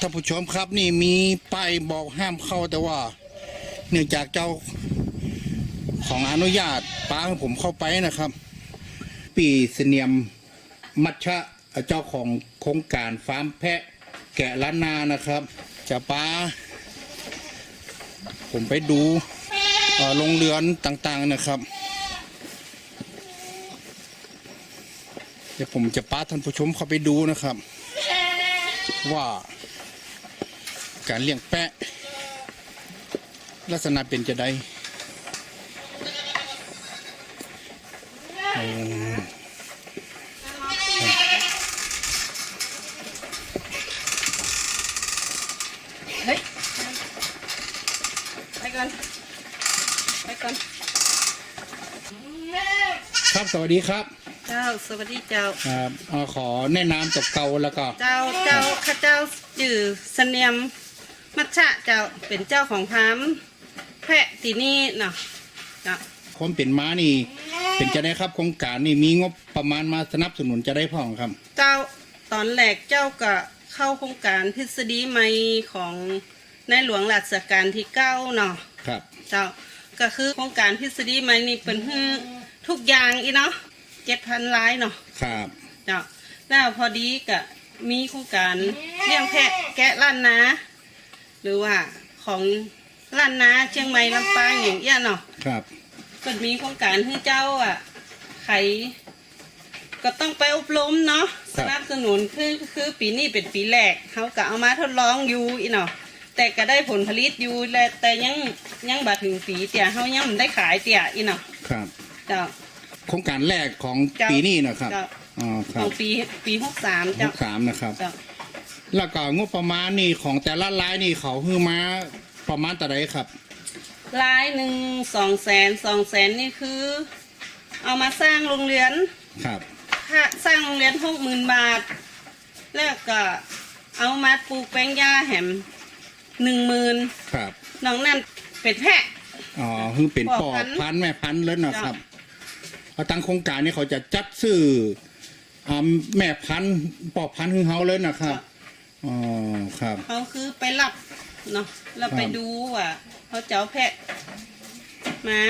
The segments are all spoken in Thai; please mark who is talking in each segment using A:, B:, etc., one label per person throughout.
A: ท่านผู้ชมครับนี่มีป้ายบอกห้ามเข้าแต่ว่า เนื่องจากเจ้าของอนุญาตป้าให้ผมเข้าไปนะครับ ปีเสนียมมัชชะเจ้าของโครงการฟาร์มแพะแกะล้านนานะครับจะป้า ผมไปดูโรงเรือนต่างๆนะครับ เดี๋ยวผมจะป้าท่านผู้ชมเข้าไปดูนะครับ ว่า การเลี้ยงแปะ ลักษณะเป็นจะได้อืม
B: เฮ้ยไปก่อนไปก่อน
A: ครับสวัสดีครับ
B: เจ้าสวัสดีเจ้า
A: ครับเอ่อขอแนะนำตบเกาแล้วก็
B: เจ้าเจ้าข้าเจ้าจื่อเสนียม มัชชะเจ้าเป็นเจ้าของพามแพะตีนี่เนาะเจ้า
A: ความเป็นม้านี่ เป็นจะได้ครับโครงการนี่มีงบประมาณมาสนับสนุนจะได้พ่องครับ
B: เจ้าตอนแรกเจ้าก็เข้าโครงการทฤษฎีใหม่ของในหลวงรัชกาลที่เก้าเนาะ
A: ครับ
B: เจ้าก็คือโครงการทฤษฎีใหม่นี่เป็นฮือทุกอย่างอีเนาะเจ็ดพันล้ายเนาะ
A: ครับ
B: เจ้าแล้วพอดีก็มีโครงการเลี้ยงแพะแกะล้านนา หรือว่าของล้านนาเชียงใหม่ลำปางอย่างเงี้ยเนาะ
A: ครับ
B: ก็มีโครงการให้เจ้าอะไขก็ต้องไปอบรมเนาะสนับสนุนคือคือปีนี้เป็นปีแรกเขาก็เอามาทดลองอยู่อีเนาะแต่ก็ได้ผลผลิตอยู่แลแต่ยังยังบาถึงปีเตี่ยเขายังไม่ได้ขายเตี่ยอีเนาะ
A: ครับ
B: เจ้า
A: โครงการแรกของ
B: เจ้า
A: ปีนี้นะครับ
B: เจ้า
A: อ๋อค
B: ข
A: รั
B: อบงปีปีหกสาม
A: ห
B: เจ้าก
A: สามนะครับ
B: เจ้า
A: แล้วก็งบประมาณนี่ของแต่ละรายนี่เขาคือมาประมาณแต่าใดครับ
B: รายหนึ่งสองแสนสองแสนนี่คือ เอามาสร้างโรงเรียน
A: ครับ
B: ค่าสร้างโรงเรียนหกหมื่นบาท แล้วก็เอามาปลูกแป้งหญ้าแหมหนึ่งหมื่น
A: ครับ
B: น้องนั่นเป็ดแพะ
A: อ๋อคือเป็น
B: พ่
A: พ่
B: อ
A: อ
B: พันธุ์
A: พันธุ์แม่พันธุ์แล้วนะครับ
B: จ้
A: เอาตั้งโครงการนี่เขาจะจัดซื้ออ่าแม่พันธุ์พ่อพันธุ์คือเขาเลยนะครับ อ๋อครับ
B: เขาคือไปรับเนาะเราไป
A: ครับ
B: ดูว่าเขาเจ้าแพะมา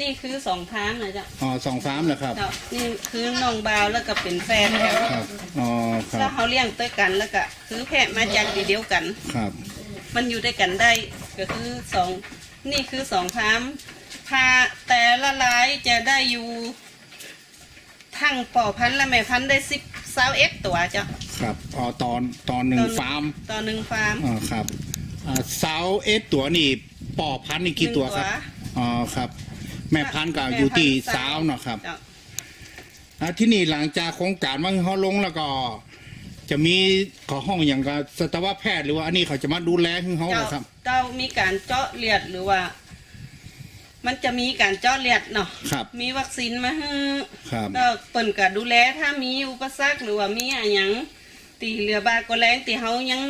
B: นี่คือสองทางนะจ๊ะ
A: อ๋อสองฟาร์มเหรอครับ
B: เจ้านี่คือน้องบาวแล้วก็เป็นแฟนกัน
A: ครับอ๋อค
B: แล้
A: รั
B: ว
A: บ
B: เขาเลี้ยงด้วยกันแล้วก็คือแพะมาจากดีเดียวกัน
A: ครับ
B: มันอยู่ด้วยกันได้ก็คือสองนี่คือสองพามพาแต่ละลายจะได้อยู่ ทั้งป่อพันธุ์และแม่พันธุ์ได้สิบสาวเอ็กตัวจ้ะ
A: ครับอ๋อตอนตอนหนึ่ง
B: ต่อ
A: ฟาร์ม
B: ต่อหนึ่งฟาร์ม
A: อ๋อครับอ่าสาวเอสตัวนี่ป่อพันธุ์นี่กี่ตัวครับ
B: หนึ่ง
A: อ๋อครับ แม่พันธุ์ก็อยู่ที่สาวเนาะครับ
B: จ้ะ
A: อ่าที่นี่หลังจากโครงการว่าเขาลงแล้วก็ จะมีขอห้องอย่างกับสัตวแพทย์หรือว่าอันนี้เขาจะมาดูแลให้เขาเหร
B: เจ้า
A: อครับ
B: เจ้ามีการเจาะเลือดหรือว่า มันจะมีการเจาะเลือดเนาะ
A: ครับ
B: มีวัคซีนมาให้
A: ครับ
B: ก็เปิ่นก็ดูแลถ้ามีอุปสรรคหรือว่ามีอะไรหยัง ตีเรือบาก็แรงตีเฮายัง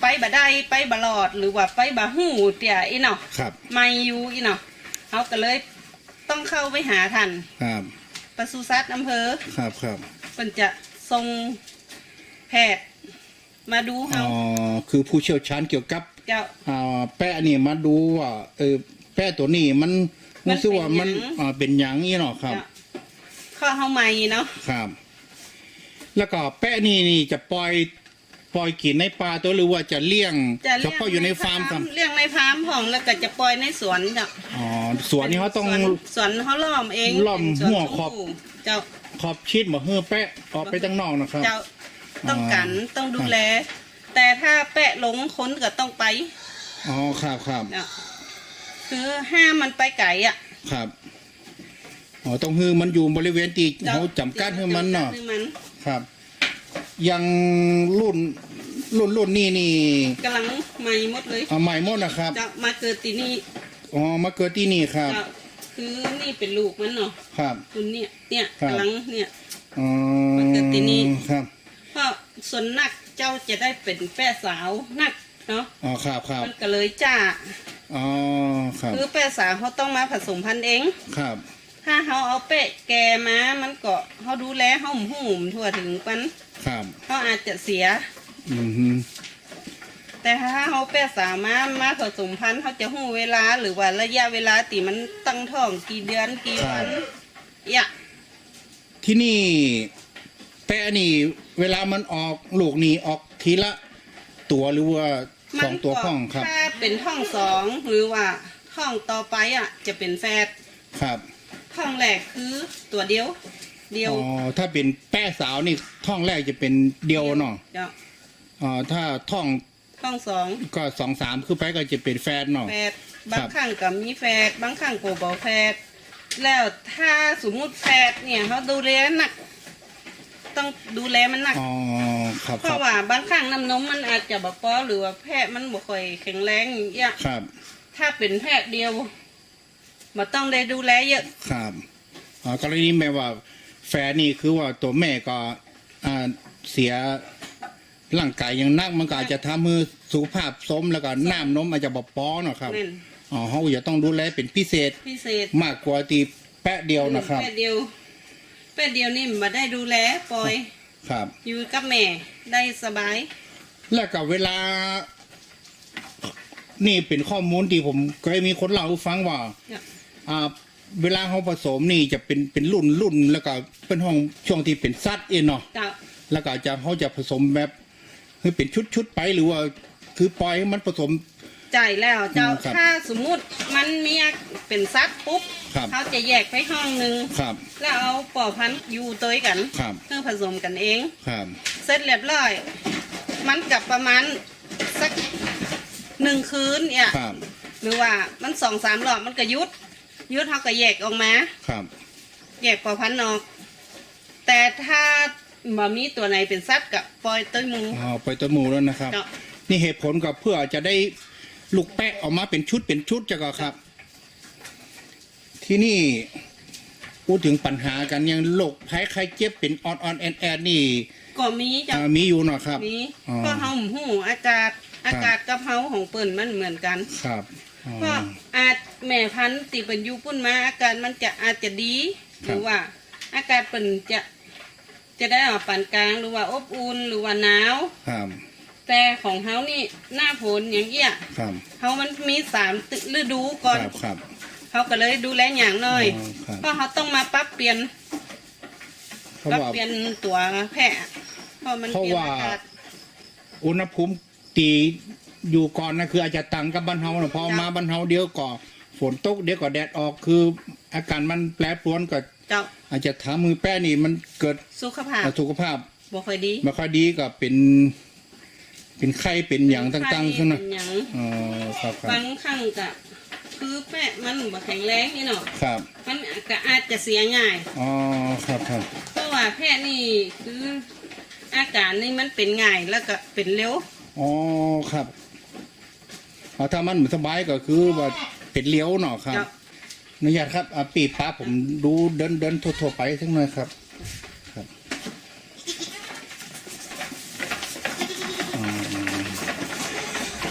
B: ไปบ่ได้ไปบ่รอดหรือว่าไปบ่หูเตี่ยอีเนาะ
A: ครับ
B: ไม่อยู่อีเนาะเฮาก็เลยต้องเข้าไปหาทัน
A: ครับ
B: ปศุสัตว์อำเภอ
A: ครับครับ
B: เพิ่นจะส่งแพทย์มาดู
A: อ๋
B: เฮา
A: อคือผู้เชี่ยวชาญเกี่ยวกับ
B: เจ้า
A: อ่าแปะนี่มาดูว่าเออแปะตัวนี้มัน
B: มัน
A: รู้สึกว่ามัน
B: เป็นหยัง
A: อ่าเป็นหยังนี่เนาะครับ
B: เจ้าข้อเฮาใหม่เนาะ
A: ครับ แล้วก็แปะนี่นี่จะปล่อยปล่อยกินในป่าตัวหรือว่าจะเลี้ยง
B: จะ
A: เฉพาะอยู่ในฟาร์มครับ
B: เลี้ยงในฟาร์มของแล้วก็จะปล่อยในสวนเจ้า
A: อ๋อสวนนี่เขาต้อง
B: สวนสวนเขาล้อมเอง
A: ล้อม
B: เป็นสวน
A: หัวขอบ
B: ชมพู่เจ้า
A: ขอบชิดมาเฮือแปะออกไปตั้งนอกนะครับ
B: เจ้าต้อง
A: อ๋อ
B: กันต้องดูแล แต่ถ้าแปะหลงค้นก็ต้องไป
A: อ๋อครับครับ
B: เจ้าคือห้ามมันไปไก่อะ
A: ครับอ๋อต้องฮือมันอยู่บริเวณที่
B: จ้
A: เขาจำกัดให้มันเนาะ
B: จำกัดให้มัน
A: ครับอยังรุ่นรุ่นรุ่นนี่นี่
B: กำลังใหม่หมดเลย
A: เอาใหม่หมดนะครับ
B: จะมาเกิดที่นี่
A: อ๋อมาเกิดที่นี่ครับ
B: จะคือนี่เป็นลูกมันเนาะ
A: ครับ
B: คุณเนี่ยเนี่ย
A: ครับ
B: กำลังเนี่ย
A: อ๋อ
B: มาเกิดที่นี่
A: ครับ
B: เพราะส่วนนักเจ้าจะได้เป็นแป้สาวนักเนาะ
A: อ๋อครับครับ
B: มันก็เลยจ้า
A: อ๋อครับ
B: คือแป้สาวเขาต้องมาผสมพันธุ์เอง
A: ครับ
B: ถ้าเขาเอาเปะแกมามันก็เขาดูแลเขาหุ่มหุ่มทั่วถึงปัน
A: ครับ
B: เขาอาจจะเสีย
A: อืมฮึ
B: แต่ถ้าเขาแปดสามารถมาผสมพันธุ์เขาจะหู้เวลาหรือว่าระยะเวลาตีมันตั้งท้องกี่เดือนกี่วันอย่า
A: ที่นี่แปะนี่ เวลามันออกลูกนี่ออกทีละ ตัวหรือว่าสองตัวข้องครับ
B: ถ้าเป็นท้องสองหรือว่าท้องต่อไปอะ จะเป็นแฝด
A: ครับ
B: ท้องแรกคือตัวเดียว เดียว
A: อ๋อถ้าเป็นแป้สาวนี่ท่องแรกจะเป็นเดียวเนาะ
B: เจ้า
A: อ๋อถ้าท่อง
B: ท้องสอง
A: ก็สองสามคือไปก็จะเป็นแฟนเนาะ
B: แฝดบางครั้งก็มีแฝดบางครั้งก็บ่แฝดแล้วถ้าสมมุติแฝดเนี่ยเขาดูแลหนัก ต้องดูแลมันหนัก
A: อ๋อครับ
B: เพ
A: ครั
B: ราะ
A: บ
B: ว่าบางครั้งน้ำนมมันอาจจะบพอหรือว่าแพะมันบ่ค่อยแข็งแรงอย่างเงี้ย
A: ครับ
B: ถ้าเป็นแพะเดียว มันต้องได้ดูแลเยอะ
A: ครับอ๋อกรณีแม่ว่าแฟนนี่คือว่าตัวแม่ก็อ่าเสียร่างกายอย่างนักมันก็อาจจะทำให้สุขภาพสมแล้วก็น้ำนมอาจจะบปอเนาะครับ
B: นั่น
A: อ๋อเขาจะต้องดูแลเป็นพิเศษ
B: พิเศษ
A: มากกว่าตีแปะเดียวนะครับ
B: แพะเดียวแพะเดียวนี่มาได้ดูแลปล่อย
A: ครับ
B: อยู่กับแม่ได้สบาย
A: แล้วก็เวลา นี่เป็นข้อมูลที่ผมเคยมีคนเล่าให้ฟังว่า
B: เนี่ย
A: อ่าเวลาเขาผสมนี่จะเป็นเป็นรุ่นรุ่นแล้วก็เป็นห้องช่วงที่เป็นซัดเองเนาะ
B: เจ้า
A: แล้วก็จะเขาจะผสมแบบคือเป็นชุดชุดๆไปหรือว่าคือปล่อยให้มันผสม
B: จ่ายแล้วเจ้า
A: อืมครับ
B: ถ้าสมมุติมันมีอาเป็นซัดปุ๊บ
A: ครับ
B: เขาจะแยกไปห้องหนึ่ง
A: ครับ
B: แล้วเอาปอพันธุ์อยู่ตัวกัน
A: ครับ
B: เพื่อผสมกันเอง
A: ครับ
B: เสร็จเรียบร้อย มันกับประมาณสักหนึ่งคืนเนี่ย
A: ครับ
B: หรือว่ามันสองสามรอบมันก็ยุด ยุดเขาก็แยกออกมา
A: ครับ
B: แยกปอพันธุ์ออก แต่ถ้าบ่มีตัวไหนเป็นซัดกับปล่อยตัวหมู
A: อ๋อไปตัวหมูแล้วนะครับ
B: เจ้า
A: นี่เหตุผลก็เพื่อจะได้ลูกแปะออกมาเป็นชุดเป็นชุดจะก็ครับ ที่นี่พูดถึงปัญหากันยังโรคภัยไข้เจ็บเป็นออนออนแอนแอนนี่
B: ก็มีเจ้า
A: อ่ามีอยู่เนาะครับ
B: มี
A: อ๋อ
B: เพราะเฮาหูอากาศ อากาศกับเฮาของเปิ่นมันเหมือนกัน
A: ครับอ๋อ
B: เพราะอาจแม่พันธุ์ติเป็นอยูปุ่นมาอาการมันจะอาจจะดี
A: ครับ
B: หรือว่าอากาศเปิ่นจะจะได้ออกปานกลางหรือว่าอบอุ่นหรือว่าหนาว
A: ครับ
B: แต่ของเฮานี่หน้าฝนอย่างเงี้ย
A: ครับ
B: เฮามันมีสามฤดูก่อน
A: ครับครับ
B: เขาก็เลยดูแลอย่างน้อย
A: อ๋อครับ
B: เพราะเขาต้องมาปรับเปลี่ยน
A: เพราะ
B: ปรับ
A: ว่า
B: เปลี่ยนตัวแพะเพราะมัน
A: เพราะ
B: เปลี่ยน
A: ว่า
B: อากาศ
A: อุณหภูมิตี อยู่ก่อนนะคืออาจจะต่างกับบ้านเฮานะพอ
B: จ้ะ
A: มาบ้านเฮาเดียวก็ฝนตกเดี๋ยวก็แดดออกคือ อาการมันแปรปรวนก็
B: เจ้า
A: อาจจะทำมือแป้นี่มันเกิด
B: สุขภาพ
A: สุขภาพ
B: บ่ค่อยดี
A: ไม่ค่อยดีก็เป็น เป็นไข้เป็นอย่างต่างๆขึ้นนะ
B: เป็นหยัง
A: อ๋อครับครับ
B: บางครั้งก็คือแปะมันบ่แข็งแรงนี่เนาะ
A: ครับ
B: มันก็อาจจะเสียง่าย
A: อ๋อครับครับ
B: เพราะว่าแพะนี่คืออาการนี่มันเป็นง่ายแล้วก็เป็นเร็ว
A: อ๋อครับ อ๋อถ้ามันสบายก็คือว่าเป็นเลี้ยวเนาะครับ
B: เจ้า
A: อนุญาตครับอะปีป้าผมดูเดินเดินทั่วๆไปทั้งนั้นครับ ครับอืม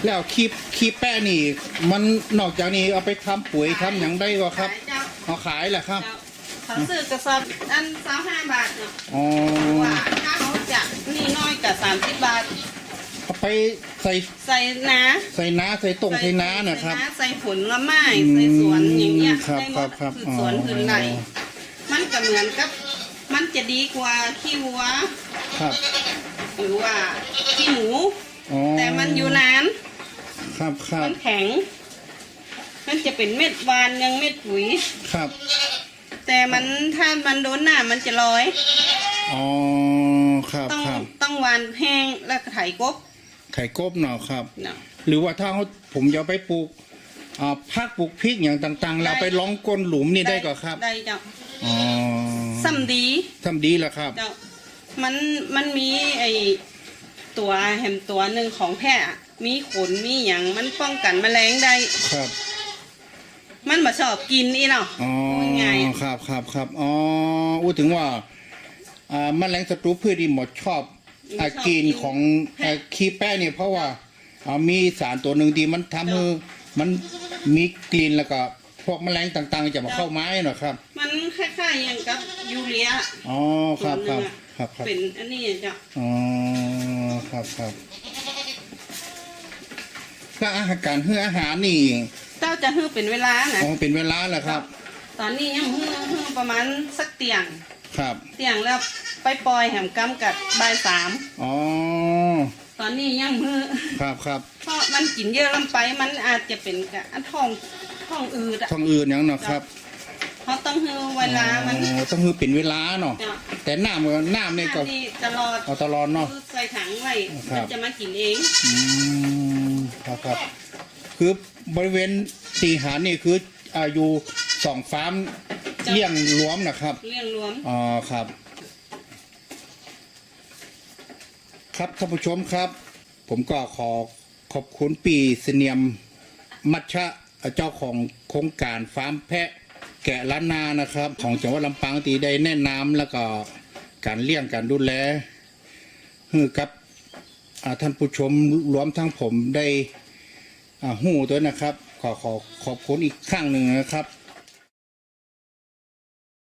A: แล้วคีบคีบแป้นี่ มันนอกจากนี้เอาไปทำปุ๋ยทำอย่างได้ก็ครับ
B: เจ้า
A: เอาขายแหละครับ
B: เจ้าเขาซื้อกระสอบอันสามห้าบาทเนาะ
A: อ๋อ
B: ว่าถ้าเขาจะนี่น้อยกับสามสิบบาท
A: เอาไปใส่
B: ใส่นา
A: ใส่น้าใส่ตรงใส่น้านะครับ
B: ใส่ใส่ผลไม้ใส่สวนอย่างเงี้ย
A: ครับ
B: ได้หม
A: ครับ
B: ด
A: ครับ
B: คือสวนพื้นไร
A: อ๋อ
B: มันก็เหมือนกับ มันจะดีกว่าขี้วัว
A: ครับ
B: หรือว่าขี้หมู
A: อ๋อ
B: แต่มันอยู่นาน
A: ครับครับ
B: มันแข็ง มันจะเป็นเม็ดวานยังเม็ดปุ๋ย
A: ครับ
B: แต่มันถ้ามันโดนหน้ามันจะลอย
A: อ๋อครับ
B: ต้อง
A: ครับ
B: ต้องวานแห้งแล้วก็ไถกบ
A: ไข่กบเนาะครับ
B: เนาะ
A: หรือว่าถ้าเขาผมจะเอาไปปลูกอ่าพักปลูกพริกอย่างต่างๆ เรา
B: ได้
A: ไปล้องก้นหลุมนี่ได้ก็ครับ
B: ได้เจ้า
A: อ๋อ
B: ซ้ำดี
A: ทำดีแล้วครับ
B: เจ้ามันมันมีไอตัวแหมตัวหนึ่งของแพะอะมีขนมีอย่างมันป้องกันแมลงได้
A: ครับ
B: มันมาชอบกินนี่เนาะ
A: อ๋อ
B: ว่าไง
A: ครับครับครับอ๋ออู้ถึงว่าอ่าแมลงศัตรูพืชที่หมดชอบ อากินของอ่าขี้แป้เนี่ยเพราะว่าอ่ามีสารตัวหนึ่งที่มันทำให้มันมีกลิ่นแล้วก็พวกแมลงต่างๆ จะมาเข้าไม้เนาะครับ
B: มันคล้ายๆอย่างกับยูเรีย
A: อ๋อครับครับ
B: ตัวหนึ่งอะ
A: ครับครับ
B: เป็นอันนี้เจ้า
A: อ๋อครับครับก็อาหารการเฮืออาหารนี่
B: เจ้าจะฮือเป็นเวลานะ
A: อ๋อเป็นเวลาแหละครับ
B: ตอนนี้ยังฮือฮือประมาณสักเตียง
A: ครับ
B: เตียงแล้วไปปล่อยแหมกำกัดบ่ายสาม
A: อ๋อ
B: ตอนนี้ยังฮือ
A: ครับครับ
B: เพราะมันกินเยอะลงไปมันอาจจะเป็นกะอันท้องท้องอืดอะ
A: ท้องอื่นอย่างเนาะครับ
B: เขาต้องฮือเวลามัน
A: อ๋อต้องคือเป็นเวลาเนาะ
B: เนาะ
A: แต่น้ำก็น้ำเนี่ยก็
B: อันนี้ตลอด
A: เอาตลอดเนาะ
B: คือใส่ถังไว้
A: ครับ
B: มันจะมากินเอง
A: อืมครับครับ คือบริเวณสีหานี่คืออายุสองฟาร์ม เลี้ยงรวมนะครับ
B: เรื่องรวม
A: อ๋อครับ ครับท่านผู้ชมครับ ผมก็ขอขอบคุณปีเสเนียมมัชชะเจ้าของโครงการฟาร์มแพะแกะล้านนานะครับ ของจังหวัดลำปางตีได้แนะนำแล้วก็การเลี้ยงการดูแลให้กับอ่าท่านผู้ชมรวมทั้งผมได้อ่าหู้ด้วยนะครับ ขอขอขอบคุณอีกครั้งหนึ่งนะครับ